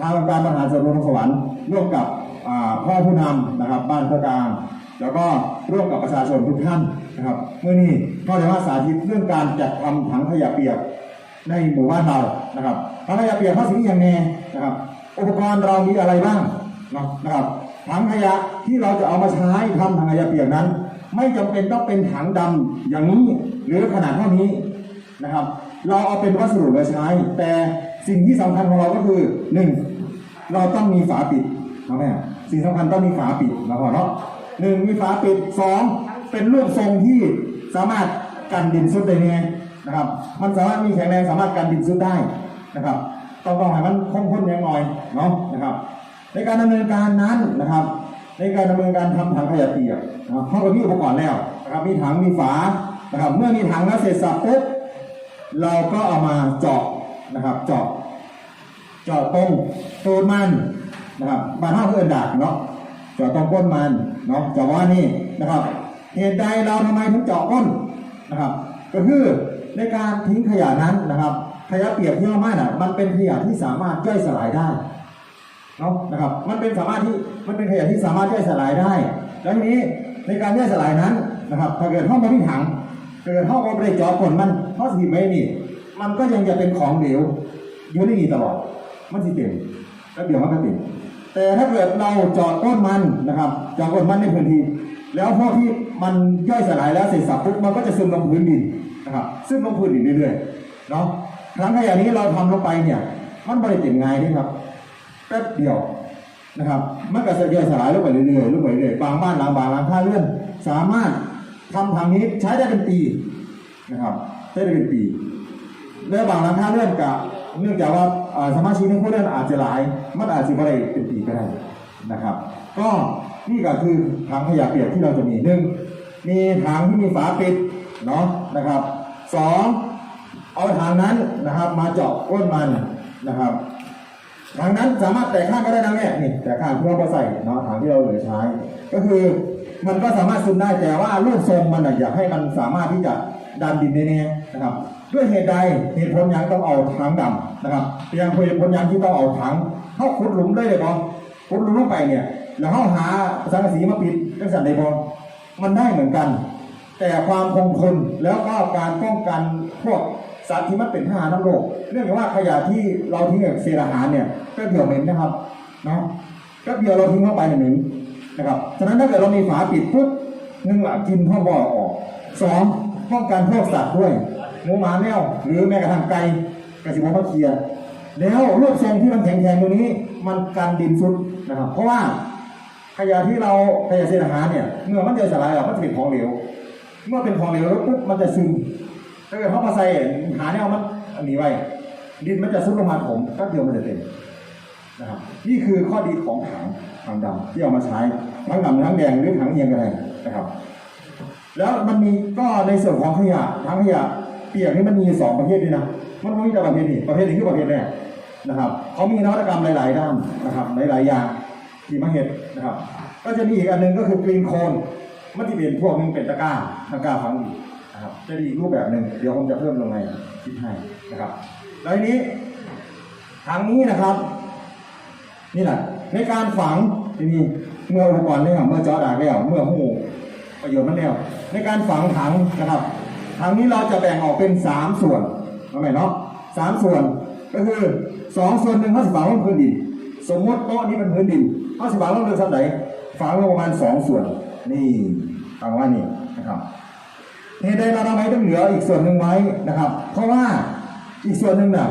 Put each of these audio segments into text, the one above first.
ทางองค์การบริหารส่วนตำบลสวรรค์ร่วมกับพ่อผู้นำนะครับ บ้านโคกลางแล้วก็ร่วมกับประชาชนทุกท่านนะครับเมื่อนี้ก็จะมาสาธิตเรื่องการจัดทำถังขยะเปียกในหมู่บ้านเรานะครับถังขยะเปียกภาษีอย่างแน่นะครับ อุปกรณ์เรามีอะไรบ้างนะนะครับถังขยะที่เราจะเอามาใช้ทำถังขยะเปียกนั้น ไม่จำเป็นต้องเป็นถังดำอย่างนี้หรือขนาดเท่านี้นะครับ เราเอาเป็นวัสดุเหลือใช้ แต่ สิ่งที่สำคัญของเราก็คือหนึ่งเราต้องมีฝาปิดนะแม่สิ่งสำคัญต้องมีฝาปิดนะพ่อเนาะหนึ่งมีฝาปิดสองเป็นรูปทรงที่สามารถกันดินซุดได้ไงนะครับ มันสามารถมีแข็งแรงสามารถกันดินซุดได้นะครับต้องต้องให้มันคงพ้นอย่างหน่อยเนาะนะครับ ในการดำเนินการนั้นนะครับ ในการดำเนินการทำถังขยะเปียกนะครับเขาก็มีอุปกรณ์แล้วนะครับมีถังมีฝานะครับ เมื่อมีถังแล้วเสร็จสับปุ๊บเราก็เอามาเจาะ นะครับเจาะเจาะตรงตูดมันนะครับบานห้าเพื่อนดากเนาะเจาะตรงก้นมันเนาะเจาะว่านี่นะครับเหตุใดเราทำไมถึงเจาะก้นนะครับ ก็คือในการทิ้งขยะนั้นนะครับ ขยะเปียกที่เรามาน่ะ มันเป็นขยะที่สามารถย่อยสลายได้เนาะนะครับ มันเป็นสามารถที่มันเป็นขยะที่สามารถย่อยสลายได้ แล้วทีนี้ในการย่อยสลายนั้นนะครับ ถ้าเกิดห้องมาที่ถังเกิดห้องมาไปเจาะก้นมันเพราะสิ่งไม่นี่ มันก็ยังจะเป็นของเหลวอยู่ในนี้ตลอด มันสิเต็มแล้วเดี๋ยวมันก็เต็มแต่ถ้าเกิดเราเจาะต้นมันนะครับเจาะต้นมันในพื้นที่ แล้วพอที่มันย่อยสลายแล้วเสร็จสับปุ๊บมันก็จะซึมลงพื้นดินนะครับซึมลงพื้นดินเรื่อยๆเนาะครั้งขยะนี้เราทำลงไปเนี่ย มันบริเต็มง่ายด้วยครับแป๊บเดียวนะครับมันก็จะย่อยสลายลงไปเรื่อยๆลงไปเรื่อยๆบางบ้านหลังบางหลังค่าเลื่อน สามารถทำทางนี้ใช้ได้เป็นปีนะครับใช้ได้เป็นปี เรื่องบางหลังค่าเลื่อนกับเนื่องจากว่าสมาชิกในผู้เล่นอาจจะหลาย มันอาจจะไม่ได้เป็นปีก็ได้นะครับ ก็นี่ก็คือถังขยะเปียกที่เราจะมีหนึ่งมีถังที่มีฝาปิดเนาะนะครับสองเอาถังนั้นนะครับ มาเจาะก้นมันนะครับถังนั้นสามารถแตกข้างก็ได้นะแม่นี่แตกข้างเพื่เอาใส่เนาะถังที่เราเหลือใช้ ก็คือมันก็สามารถซึมได้แต่ว่ารูปทรงมันน่ะอยากให้มันสามารถที่จะดันดินได้แน่นะครับ ด้วยเหตุใดเหตุผลยังต้องเอาถังดำนะครับเพียงเหตุผลยังที่ต้องเอาถังเข้าขุดหลุมได้เลยบอขุดหลุมลงไปเนี่ย แล้วเข้าหาสังกะสีมาปิดจังสันได้บอมันได้เหมือนกัน แต่ความคงทนแล้วก็การป้องกันพวกสัตว์ที่มันเป็นพาหะน้ำโรคเนื่องว่าขยะที่เราทิ้งกับเศษอาหารเนี่ยก็เกี่ยวเหม็นนะครับเนาะก็เดียวเราทิ้งเข้าไปเนี่ยเหม็นนะครับฉะนั้นถ้าเกิดเรามีฝาปิดปุ๊บหนึ่งละกินพ่อบ่อออกสองป้องกันพวกสัตว์ด้วย หมูหมาแมวหรือแม้กระทั่งไก่กระสิบมาเคลียร์แล้วรูปทรงที่มันแข็งๆตรงนี้ มันกันดินซุดนะครับ เพราะว่าขยะที่เราขยะเศษอาหารเนี่ยเมื่อมันเจอสลายแล้วมันจะเป็นของเหลวเมื่อเป็นของเหลวแล้วปุ๊บมันจะซึมถ้าเกิดเขามาใส่หาแนวมันอันนี้ไว้ดินมันจะซุดลงมาถมแป๊บเดียวมันจะเต็มนะครับนี่คือข้อดีของถังถังดำที่เอามาใช้ทั้งดำทั้งแดงหรือถังเอียงก็ได้นะครับ แล้วมันมีก็ในส่วนของขยะทั้งขยะ ปียกนี่มันมีสองประเภทด้วยนะมันมีแต่ประเภทนี้ประเภทนี้คือประเภทแรกนะครับเขามีนวัตกรรมหลาย ๆ ด้านนะครับหลาย ๆ อย่างที่มาเห็นนะครับ ก็จะมีอีกอันหนึงก็คือกรีนโคนมันจะเป็นพวกนึงเป็นตะกร้าตะกร้าฝังดินนะครับจะมีอีกรูปแบบหนึ่งเดี๋ยวผมจะเพิ่มลงในคลิปให้นะครับแล้วนี้ทางนี้นะครับ นี่แหละในการฝังทีนี้เมื่ออุปกรณ์แล้วเมื่อเจาะดากแล้วเมื่อหูประโยชน์มันแล้วในการฝังถังนะครับ ถังนี้เราจะแบ่งออกเป็นสามส่วนเอาไหมเนาะสามส่วนก็คือสองส่วนหนึ่งเขาสิฝังลงพื้นดิน สมมติโต๊ะนี้เป็นพื้นดินเขาสิฝังลงเรือสันไหนฝังลงประมาณสองส่วน นี่ฝังว่านี่นะครับเหตุใดเราทำไมต้องเหลืออีกส่วนหนึ่งไว้นะครับ เพราะว่าอีกส่วนหนึ่งน่ะ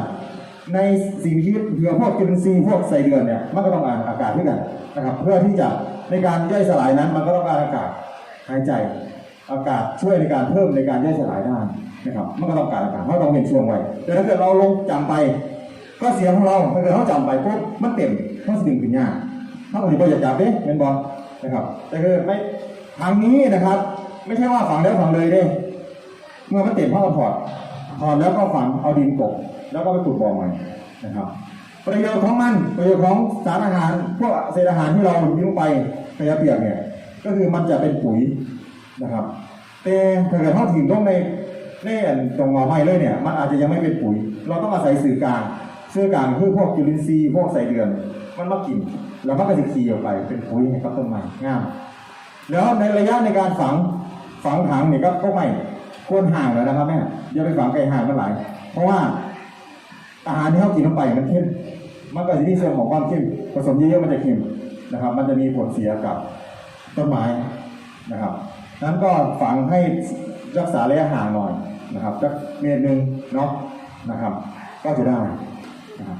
ในสิ่งมีชีวิตเหลือพวกจุลินทรีย์พวกไสเดือนเนี่ยมันก็ต้องการอากาศด้วยกันนะครับ เพื่อที่จะในการย่อยสลายนั้นมันก็ต้องการอากาศหายใจ อากาศช่วยในการเพิ่มในการย่อยสลายได้นะครับมันก็ต้องการอากาศเพราะต้องเป็นช่วงไว้แต่ถ้าเกิดเราลงจำไป ก็เสียงของเราถ้าเกิดเขาจำไปปุ๊บมันเต็มมันสดึงขึ้นยากถ้าคนที่บ่อยาจับเด้เป็นบอลนะครับแต่คือไม่ทางนี้นะครับ ไม่ใช่ว่าฝังแล้วฝังเลยเด้เมื่อมันเต็มเพ่อถอดถอดแล้วก็ฝังเอาดินกบแล้วก็ไปขุดบ่อใหม่นะครับประโยชน์ของมันประโยชน์ของสารอาหารพวกเศษอาหารที่เราทิ้งลงไปขยะเปียกเนี่ยก็คือมันจะเป็นปุ๋ย นะครับ แต่ถ้าเกิดเขาถิ่มลงในในอันตรงงอไม้เลยเนี่ย มันอาจจะยังไม่เป็นปุ๋ย เราต้องอาศัยสื่อกลางเสื้อกลางคือพวกจุลินทรีย์พวกใส่เดือน มันมากิน แล้วมันก็จะขี่ออกไปเป็นปุ๋ยให้กับต้นไม้งามแล้วในระยะในการฝังฝังถังเนี่ยก็ก็ไม่ควรห่างเลยนะครับแม่อย่าไปฝังไกลห่างมันหลาย เพราะว่าอาหารที่เขากินลงไปมันเข้มมันก็จะมีส่วนของความเข้มผสมเยอะๆมันจะเค็มนะครับ มันจะมีผลเสียกับต้นไม้นะครับ นั้นก็ฝังให้รักษาระยะห่างหน่อยนะครับสักเมตรหนึ่งเนาะนะครับ ก็จะได้นะครับ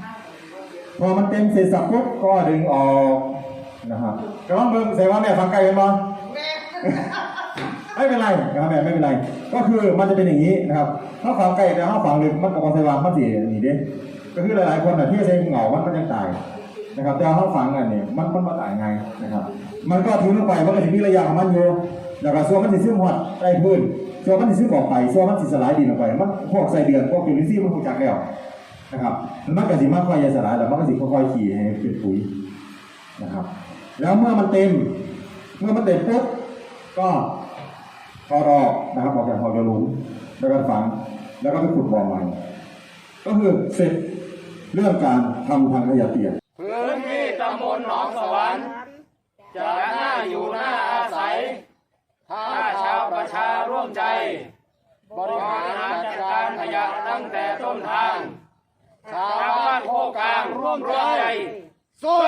พอมันเต็มเสร็จสับปุ๊บก็ดึงออกนะครับกระลองเบิ่งเสียว่าแม่ฟังไกลกันบ่ไม่เป็นไรนะครับแม่ไม่เป็นไร ก็คือมันจะเป็นอย่างนี้นะครับถ้าฝังไก่แต่ถ้าฝังลึกมันกับคอนไซวางมันสีนี่เด้ก็คือหลายๆคนอะที่ใช้เหงามันมันยังตายนะครับแต่ถ้าฝังกันเนี่ยมันมันมาตายไงนะครับ มันก็ทิ้งลงไปมันก็จะมีระยะของมันอยู่ แล้วก็ส่วนมันสิซึมหอดใต้พื้นส่วนมันสิซึมออกไปส่วนมันสิสลายดินออกไปมันพวกใส่เดือนพวกจุลินทรีย์มันคงจักแล้วนะครับมันก็สิมันค่อยๆสลายแล้วมันก็สิค่อยๆขี่ให้เป็นปุ๋ยนะครับ แล้วเมื่อมันเต็ม เมื่อมันเต็มปุ๊บก็พอรอกนะครับออกจากพอกระลุมแล้วก็ฝังแล้วก็ไปขุดบ่อใหม่ก็คือเสร็จเรื่องการทำทางขยะเปียกพื้นที่ตำบลหนองสวรรค์จะน่าอยู่น่าอาศัย ถ้าชาวประชาร่วมใจ บริหารจัดการขยะตั้งแต่ต้นทาง ชาวบ้านโคกกลางร่วมใจสู้